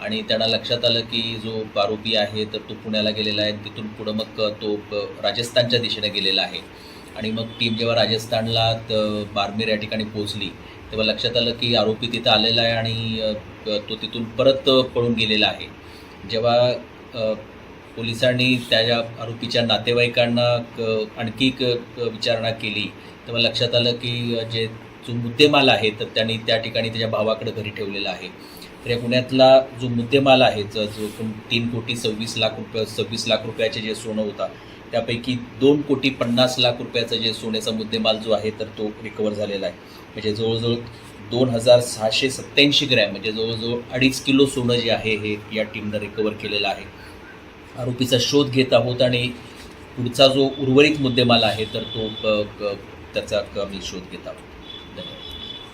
आणि त्यांना लक्षात आलं की जो आरोपी आहे तर तो पुण्याला गेलेला आहे. तिथून पुढं मग तो राजस्थानच्या दिशेने गेलेला आहे. आणि मग टीम जेव्हा राजस्थानला त- बारमेर या ठिकाणी पोहोचली तेव्हा लक्षात आलं की आरोपी तिथं आलेला आहे आणि तो तिथून परत पळून गेलेला आहे. जेव्हा पोलिसांनी त्या आरोपीच्या नातेवाईकांना क- आणखी एक विचारणा केली तेव्हा लक्षात आलं की जे जो मुद्देमाल आहे तर त्यांनी त्या ठिकाणी त्याच्या भावाकडे घरी ठेवलेला आहे. तर या पुण्यातला जो मुद्देमाल आहे जो जो तीन कोटी सव्वीस लाख रुपये सव्वीस लाख रुपयाचे जे सोनं होता त्यापैकी दोन कोटी पन्नास लाख रुपयाचा जे सोन्याचा मुद्देमाल जो आहे तर तो रिकवर झालेला आहे. म्हणजे जवळजवळ दोन हजार सहाशे सत्त्याऐंशी ग्रॅम म्हणजे जवळजवळ अडीच किलो सोनं जे आहे हे या टीमनं रिकवर केलेलं आहे. आरोपीचा शोध घेत आहोत आणि पुढचा जो उर्वरित मुद्देमाल आहे तर तो क- क- त्याचा कमी शोध घेत आहोत. धन्यवाद.